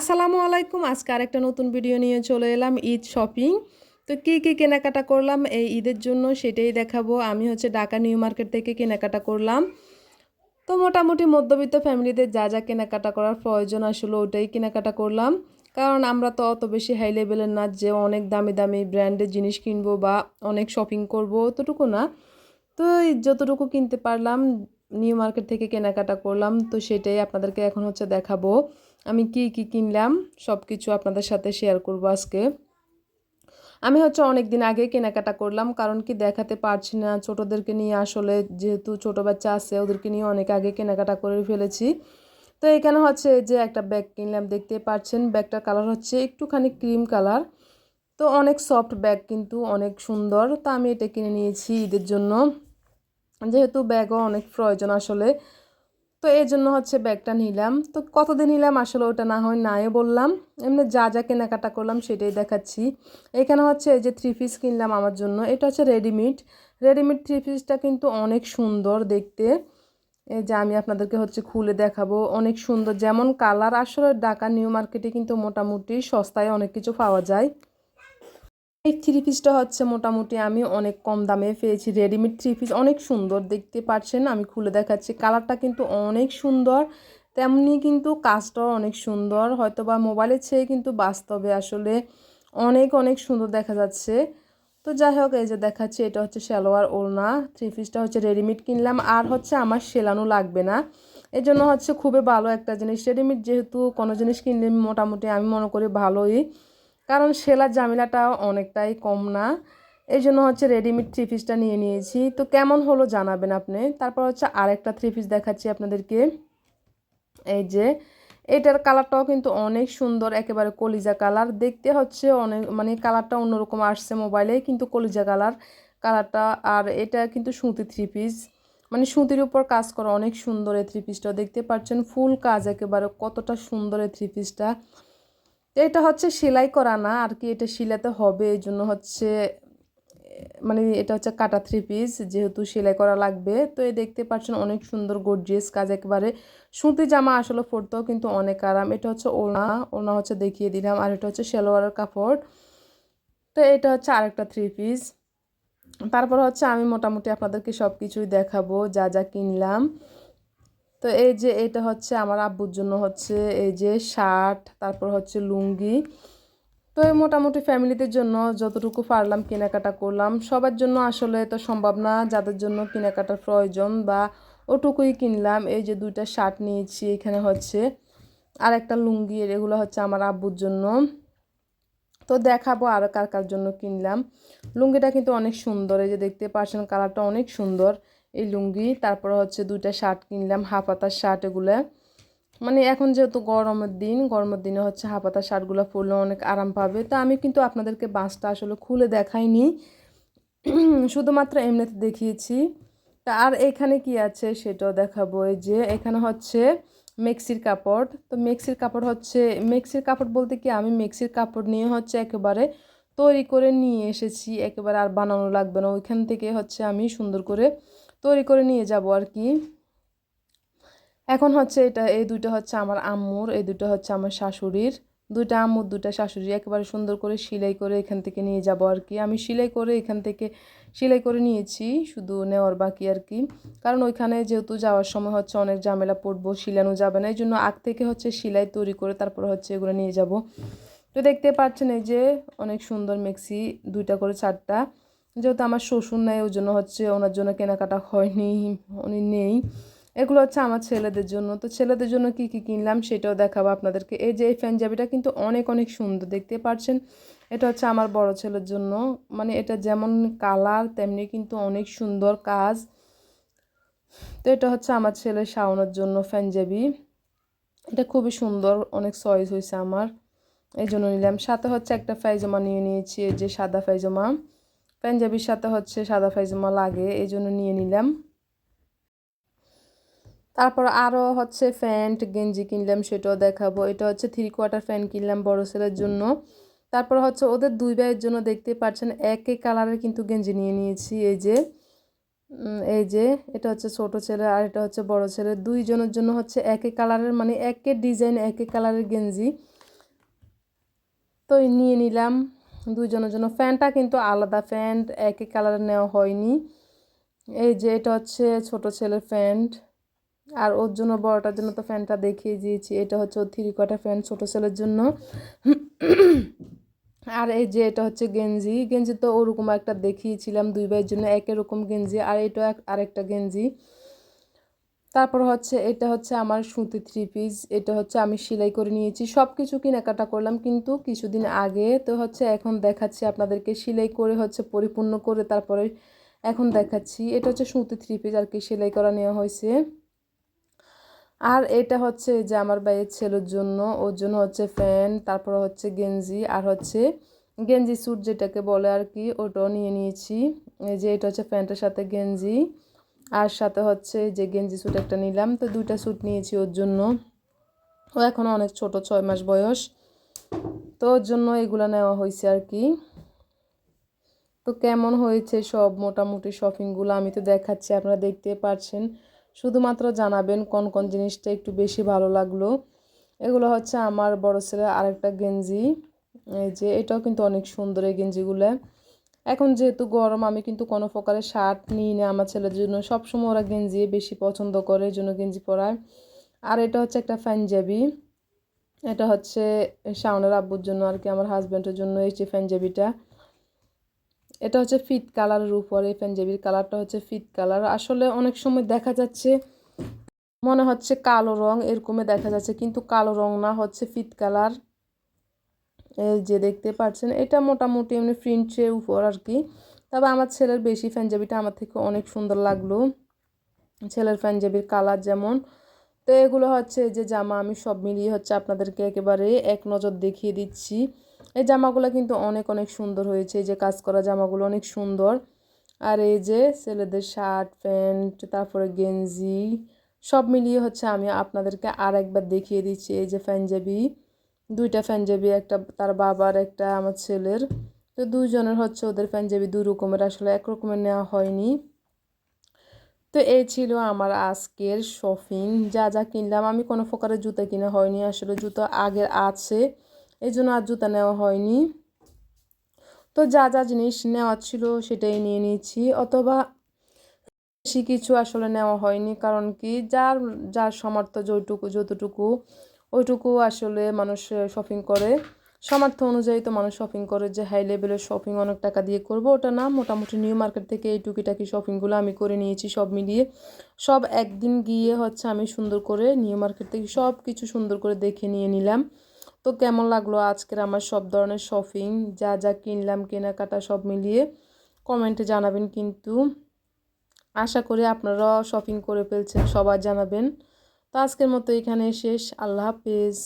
আসসালামু আলাইকুম। আজকে আরেকটা নতুন ভিডিও নিয়ে চলে এলাম ঈদ শপিং। তো কী কী কেনাকাটা করলাম এই ঈদের জন্য সেটাই দেখাবো। আমি হচ্ছে ঢাকা নিউ মার্কেট থেকে কেনাকাটা করলাম। তো মোটামুটি মধ্যবিত্ত ফ্যামিলিদের যা যা কেনাকাটা করার প্রয়োজন আসলে ওটাই কেনাকাটা করলাম। কারণ আমরা তো অত বেশি হাই লেভেলের না যে অনেক দামি দামি ব্র্যান্ডের জিনিস কিনবো বা অনেক শপিং করব অতটুকু না। তো যতটুকু কিনতে পারলাম, নিউ মার্কেট থেকে কেনাকাটা করলাম। তো সেটাই আপনাদেরকে এখন হচ্ছে দেখাবো। আমি কি কি কিনলাম সব কিছু আপনাদের সাথে শেয়ার করব আজকে। আমি হচ্ছে অনেক দিন আগে কেনাকাটা করলাম, কারণ কি দেখাতে পারছি না। ছোটোদেরকে নিয়ে আসলে যেহেতু ছোটো বাচ্চা আছে, ওদেরকে নিয়ে অনেক আগে কেনাকাটা করে ফেলেছি। তো এখানে হচ্ছে যে একটা ব্যাগ কিনলাম, দেখতে পাচ্ছেন। ব্যাগটার কালার হচ্ছে একটুখানি ক্রিম কালার তো অনেক সফট ব্যাগ কিন্তু, অনেক সুন্দর। তো আমি এটা কিনে নিয়েছি ঈদের জন্য। যেহেতু ব্যাগও অনেক প্রয়োজন আসলে। তো এই জন্য হচ্ছে ব্যাগটা নিলাম। তো কতদিন নিলাম? আসলে ওটা না হয় নাই বললাম। এমনি যা যা কেনাকাটা করলাম সেটাই দেখাচ্ছি। এখানে হচ্ছে এই যে থ্রি পিস কিনলাম আমার জন্য। এটা হচ্ছে রেডিমেড রেডিমেড থ্রি পিসটা কিন্তু অনেক সুন্দর দেখতে। এই যে আমি আপনাদেরকে হচ্ছে খুলে দেখাবো। অনেক সুন্দর। যেমন কালার আসলে ঢাকা নিউ মার্কেটে কিন্তু মোটামুটি সস্তায় অনেক কিছু পাওয়া যায়। এই থ্রি পিসটা হচ্ছে মোটামুটি আমি অনেক কম দামে পেয়েছি। রেডিমেড থ্রি পিস অনেক সুন্দর, দেখতে পাচ্ছেন আমি খুলে দেখাচ্ছি। কালারটা কিন্তু অনেক সুন্দর, তেমনি কিন্তু কাজটাও অনেক সুন্দর। হয়তো বা মোবাইলের চেয়ে কিন্তু বাস্তবে আসলে অনেক অনেক সুন্দর দেখা যাচ্ছে। তো যাই হোক, এই যে দেখাচ্ছি, এটা হচ্ছে সালোয়ার ওড়না। থ্রি পিসটা হচ্ছে রেডিমেড কিনলাম। আর হচ্ছে আমার সেলানো লাগবে না। এই জন্য হচ্ছে খুবই ভালো একটা জিনিস। রেডিমেড যেহেতু কোনো জিনিস কিনলে মোটামুটি আমি মনে করি ভালোই। কারণ সেলার জামিলাটা অনেকটাই কম না। এই জন্য হচ্ছে রেডিমেড থ্রি পিসটা নিয়ে নিয়েছি। তো কেমন হলো জানাবেন আপনি? তারপর হচ্ছে আরেকটা থ্রি পিস দেখাচ্ছি আপনাদেরকে। এই যে, এটার কালারটাও কিন্তু অনেক সুন্দর, একেবারে কলিজা কালার দেখতে হচ্ছে অনেক মানে কালারটা অন্যরকম আসছে মোবাইলে কিন্তু কলিজা কালার কালারটা আর এটা কিন্তু সুতি থ্রি পিস মানে সুতির উপর কাজ করা অনেক সুন্দর এই থ্রি পিসটা দেখতে পাচ্ছেন ফুল কাজ একেবারে কতটা সুন্দর এই থ্রি পিসটা এটা হচ্ছে সেলাই করা না, আর কি এটা শিলাতে হবে, এই জন্য হচ্ছে মানে এটা হচ্ছে কাটা থ্রি পিস যেহেতু সেলাই করা লাগবে। তো এই দেখতে পাচ্ছেন অনেক সুন্দর গর্জিয়াস কাজ একবারে। সুতি জামা আসলে পরতেও কিন্তু অনেক আরাম। এটা হচ্ছে ওনা ওনা হচ্ছে দেখিয়ে দিলাম, আর এটা হচ্ছে সেলোয়ারের কাপড়। তো এটা হচ্ছে আরেকটা থ্রি পিস তারপর হচ্ছে আমি মোটামুটি আপনাদেরকে সব কিছুই দেখাবো, যা যা কিনলাম। তো এই যে এটা হচ্ছে আমার আব্বুর জন্য হচ্ছে এই যে শার্ট, তারপর হচ্ছে লুঙ্গি। তো এই মোটামুটি ফ্যামিলিদের জন্য যতটুকু পারলাম কেনাকাটা করলাম। সবার জন্য আসলে তো সম্ভব না, যাদের জন্য কেনাকাটার প্রয়োজন বা ওটুকুই কিনলাম। এই যে দুইটা শার্ট নিয়েছি, এখানে হচ্ছে আর একটা লুঙ্গি এগুলো হচ্ছে আমার আব্বুর জন্য। তো দেখাবো আর কার কার জন্য কিনলাম। লুঙ্গিটা কিন্তু অনেক সুন্দর, এই যে দেখতে পাচ্ছেন কালারটা অনেক সুন্দর। এই লুঙ্গি, তারপর হচ্ছে দুইটা শার্ট কিনলাম হাফাতার শার্ট এগুলো। মানে এখন যেহেতু গরমের দিন, গরমের দিনে হচ্ছে হাফাতার শার্টগুলো পরলে অনেক আরাম পাবে। তা আমি কিন্তু আপনাদেরকে বাঁশটা আসলে খুলে দেখাইনি। শুধুমাত্র এমনিতে দেখিয়েছি। তা আর এখানে কি আছে সেটাও দেখাবো। যে এখানে হচ্ছে মেক্সির কাপড়। তো মেক্সির কাপড় হচ্ছে, মেক্সির কাপড় বলতে কি আমি মেক্সির কাপড় নিয়ে হচ্ছে একেবারে তৈরি করে নিয়ে এসেছি। একেবারে আর বানানো লাগবে না। ওইখান থেকে হচ্ছে আমি সুন্দর করে তৈরি করে নিয়ে যাব আর কি। এখন হচ্ছে এটা, এই দুইটা হচ্ছে আমার আম্মুর, এই দুটো হচ্ছে আমার শাশুড়ির। দুইটা আম্মুর, দুইটা শাশুড়ি একেবারে সুন্দর করে সেলাই করে এখান থেকে নিয়ে যাব আর কি। আমি সেলাই করে এখান থেকে সেলাই করে নিয়েছি, শুধু নেওয়ার বাকি আর কি। কারণ ওইখানে যেহেতু যাওয়ার সময় হচ্ছে অনেক ঝামেলা পড়ব, শিলানো যাবে না এই জন্য আগ থেকে হচ্ছে সেলাই তৈরি করে তারপর হচ্ছে এগুলো নিয়ে যাব। তো দেখতে পাচ্ছেন এই যে অনেক সুন্দর মেক্সি, দুইটা করে চারটা। যেহেতু আমার শ্বশুর নেই ওই জন্য হচ্ছে ওনার জন্য কেনাকাটা হয়নি, উনি নেই। এগুলো হচ্ছে আমার ছেলেদের জন্য। তো ছেলেদের জন্য কি কি কিনলাম সেটাও দেখাবো আপনাদেরকে। এই যে এই পাঞ্জাবিটা কিন্তু অনেক অনেক সুন্দর, দেখতে পাচ্ছেন এটা হচ্ছে আমার বড় ছেলের জন্য। মানে এটা যেমন কালার, তেমনি কিন্তু অনেক সুন্দর কাজ। তো এটা হচ্ছে আমার ছেলে শাওনের জন্য পাঞ্জাবি। এটা খুবই সুন্দর, অনেক চয়েস হয়েছে আমার। এই জন্য নিলাম। সাথে হচ্ছে একটা ফাইজামা নিয়ে নিয়েছি, এই যে সাদা ফাইজামা পাঞ্জাবির সাথে হচ্ছে সাদা ফাইজামা লাগে এই জন্য নিয়ে নিলাম। তারপর আরও হচ্ছে প্যান্ট, গেঞ্জি কিনলাম, সেটাও দেখাবো। এটা হচ্ছে থ্রি কোয়ার্টার প্যান্ট কিনলাম বড় ছেলের জন্য। তারপর হচ্ছে ওদের দুই ভাইয়ের জন্য দেখতে পাচ্ছেন একই কালারের কিন্তু গেঞ্জি নিয়ে নিয়েছি, এই যে এই যে, এটা হচ্ছে ছোট ছেলে আর এটা হচ্ছে বড় ছেলে। দুইজনের জন্য হচ্ছে একই কালারের মানে একই ডিজাইন একই কালারের গেঞ্জি। তো নিয়ে নিলাম। দুইজনের জন্য ফ্যানটা কিন্তু আলাদা প্যান্ট একই কালারের নেওয়া হয়নি। এই যে এটা হচ্ছে ছোট ছেলের প্যান্ট আর ওর জন্য বড়টার জন্য তো ফ্যানটা দেখিয়ে দিয়েছি। এটা হচ্ছে ওর থ্রি কটা ফ্যান ছোটো ছেলের জন্য। আর এই যে এটা হচ্ছে গেঞ্জি। গেঞ্জি তো ওরকম একটা দেখিয়েছিলাম দুই ভাইয়ের জন্য। একই রকম গেঞ্জি, আর এটা আরেকটা গেঞ্জি। তারপর হচ্ছে এটা হচ্ছে আমার সুতি থ্রি পিস এটা হচ্ছে আমি সেলাই করে নিয়েছি সব কিছু কেনাকাটা করলাম, কিন্তু কিছুদিন আগে তো হচ্ছে এখন দেখাচ্ছি আপনাদেরকে, সেলাই করে হচ্ছে পরিপূর্ণ করে তারপরে এখন দেখাচ্ছি, এটা হচ্ছে সুতি থ্রি পিস আর কি সেলাই করা নেওয়া হয়েছে। আর এটা হচ্ছে যে আমার ভাইয়ের ছেলের জন্য, ওর জন্য হচ্ছে ফ্যান, তারপর হচ্ছে গেঞ্জি, আর হচ্ছে গেঞ্জি স্যুট যেটাকে বলে আর কি, ওটাও নিয়ে নিয়েছি, এই যে এটা হচ্ছে প্যান্টের সাথে গেঞ্জি। আর সাথে হচ্ছে যে গেঞ্জি স্যুট একটা নিলাম। তো দুইটা স্যুট নিয়েছি ওর জন্য। ও এখন অনেক ছোট, ছয় মাস বয়স। তো ওর জন্য এগুলো নেওয়া হয়েছে আর কি। তো কেমন হয়েছে সব? মোটামুটি শপিংগুলো আমি তো দেখাচ্ছি, আপনারা দেখতে পাচ্ছেন শুধুমাত্র জানাবেন কোন কোন জিনিসটা একটু বেশি ভালো লাগল। এগুলো হচ্ছে আমার বড় ছেলের আরেকটা গেঞ্জি। এই যে এটাও কিন্তু অনেক সুন্দর এই গেঞ্জিগুলো। এখন যেহেতু গরম, আমি কিন্তু কোনো প্রকারের শার্ট নিই না আমার ছেলের জন্য। সবসময় ওরা গেঞ্জি বেশি পছন্দ করে, এই জন্য গেঞ্জি পরায়। আর এটা হচ্ছে একটা পাঞ্জাবি। এটা হচ্ছে শাওনের আব্বুর জন্য আর কি, আমার হাজব্যান্ডের জন্য এই যে এটা হচ্ছে ফিট কালারের উপরে পাঞ্জাবির কালারটা হচ্ছে ফিট কালার। আসলে অনেক সময় দেখা যাচ্ছে, মনে হচ্ছে কালো রং, এরকমই দেখা যাচ্ছে, কিন্তু কালো রং না, হচ্ছে ফিট কালার। যে দেখতে পাচ্ছেন, এটা মোটামুটি এমনি প্রিন্টের উপর আর কি। তবে আমার ছেলের বেশি পাঞ্জাবিটা আমার থেকে অনেক সুন্দর লাগল। ছেলের পাঞ্জাবির কালার যেমন। তো এগুলো হচ্ছে যে জামা, আমি সব মিলিয়ে হচ্ছে আপনাদেরকে একেবারে এক নজর দেখিয়ে দিচ্ছি। এই জামাগুলো কিন্তু অনেক অনেক সুন্দর হয়েছে। যে কাজ করা জামাগুলো অনেক সুন্দর। আর এই যে ছেলেদের শার্ট, প্যান্ট, তারপরে গেঞ্জি, সব মিলিয়ে হচ্ছে আমি আপনাদেরকে আর একবার দেখিয়ে দিচ্ছি এই যে পাঞ্জাবি। দুইটা পাঞ্জাবি, একটা তার বাবার, একটা আমার ছেলের। তো দুইজনের হচ্ছে ওদের পাঞ্জাবি দুই রকমের, আসলে এক রকমের নেওয়া হয়নি। তো এই ছিল আমার আজকের শপিং যা যা কিনলাম, আমি কোনো প্রকারের জুতা কিনা হয়নি, আসলে জুতো আগের আছে এই জন্য আর জুতা নেওয়া হয়নি। তো যা যা জিনিস নেওয়া ছিল সেটাই নিয়ে নিয়েছি, অথবা বেশি কিছু আসলে নেওয়া হয়নি, কারণ কি যার যার সামর্থ্য যতটুকু যতটুকু ওইটুকু আসলে মানুষ শপিং করে। সামর্থ্য অনুযায়ী তো মানুষ শপিং করে যে হাই লেভেলের শপিং অনেক টাকা দিয়ে করব। ওটা না, মোটামুটি নিউ মার্কেট থেকে এই টুকিটাকি শপিংগুলো আমি করে নিয়েছি সব মিলিয়ে। সব একদিন গিয়ে হচ্ছে আমি সুন্দর করে নিউ মার্কেট থেকে সব কিছু সুন্দর করে দেখে নিয়ে নিলাম। তো কেমন লাগল আজকের আমার সব ধরনের শপিং যা যা কিনলাম, কেনাকাটা সব মিলিয়ে কমেন্টে জানাবেন কিন্তু। আশা করি আপনারাও শপিং করে ফেলছেন, সবাই জানাবেন। তো আজকের মতো এখানে শেষ। আল্লাহ হাফেজ।